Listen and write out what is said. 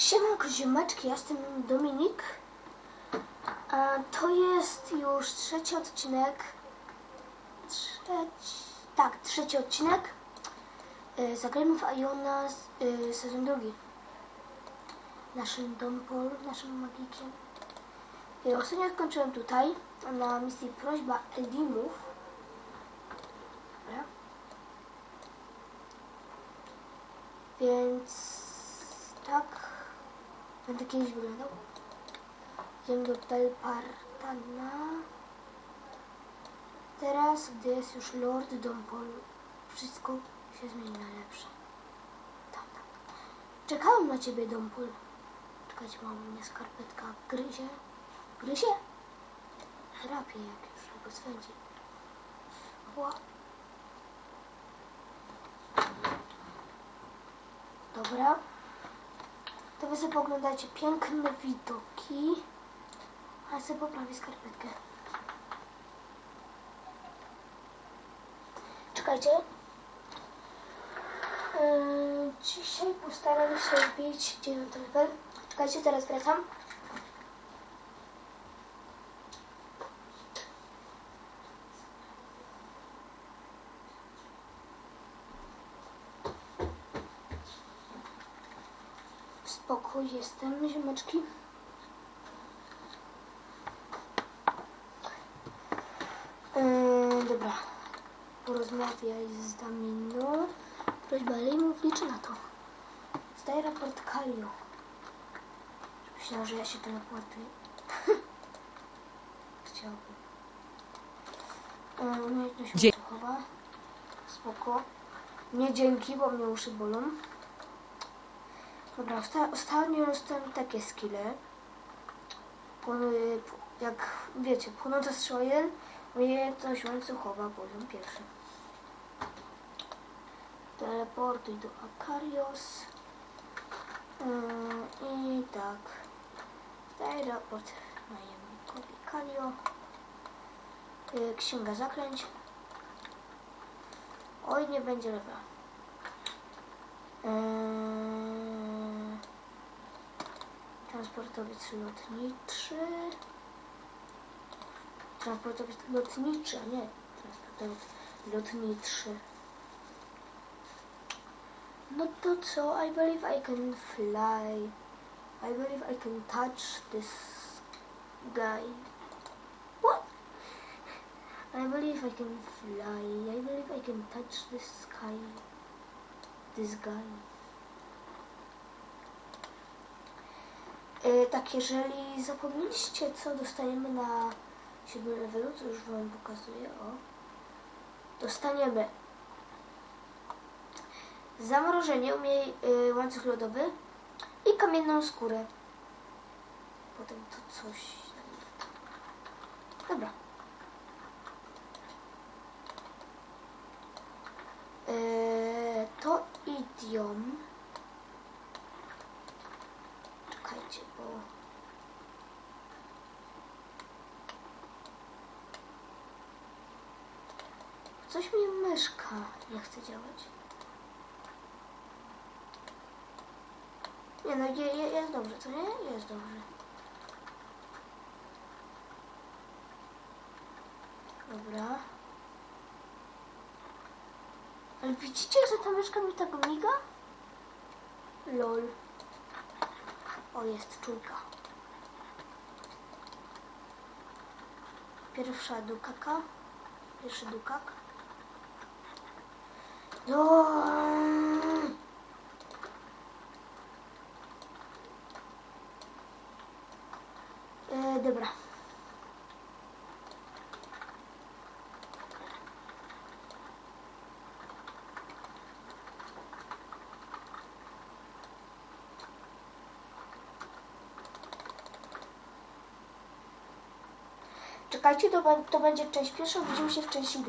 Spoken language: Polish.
Siemanko ziomeczki, ja jestem Dominik. A to jest już trzeci odcinek. Trzeci, tak, trzeci odcinek. Y, Zagrajmy w Iona z- y, sezon drugi. Naszym Dompol, naszym magikiem. Y, Ostatnio skończyłem tutaj na misji prośba Eldimów. Dobra. Więc tak będę kiedyś wyglądał. Idziemy do Belpartana. Teraz, gdy jest już Lord Dompol, wszystko się zmieni na lepsze. Tak, tak. Czekałem na ciebie, Dompol. Czekajcie, mam mnie skarpetka gryzie. Gryzie? Chrapie jak już, albo swędzi. Ła. Dobra. To wy sobie poglądacie piękne widoki. A ja sobie poprawię skarpetkę. Czekajcie. Yy, dzisiaj postaram się wbić dziewiąty. Czekajcie, zaraz wracam. Spokój jestem, ziomeczki. Yy, dobra. Porozmawiaj z Daminą. Prośba Lejmów liczy na to. Zdaj raport Kalio. Myślałam, że ja się teleportuję. Chciałbym. Umiejętność Dzie- odsłuchowa. Spoko. Nie dzięki, bo mnie uszy bolą. Dobra, osta- ostatnio dostałem takie skille. Jak wiecie, płonąca strzała 1, umiejętność łańcuchowa, poziom pierwszy. Teleportuj do Akarios. Yy, I tak. Raport najemnikowi Kalio. Yy, Księga zaklęć. Oj, nie będzie lewa. Eee, transportowiec lotniczy. Transportowiec lotniczy, a nie transportowiec lotniczy. No to co? I believe I can fly. I believe I can touch this guy. What? I believe I can fly. I believe I can touch the sky. This guy. Tak, jeżeli zapomnieliście, co dostaniemy na 7 levelu, to już Wam pokazuję. O. Dostaniemy zamrożenie, umie y, łańcuch lodowy i kamienną skórę. Potem to coś. Dobra. Eee, to idiom. Czekajcie, bo... Coś mi myszka nie chce działać. Nie no, je, je, jest dobrze, co nie? Jest dobrze. Dobra. Ale widzicie, że ta myszka mi tak miga? Lol. O, jest czujka. Pierwsza dukaka. Pierwszy dukak. No. E, dobra. Czekajcie, to, to będzie część pierwsza, widzimy się w części drugiej.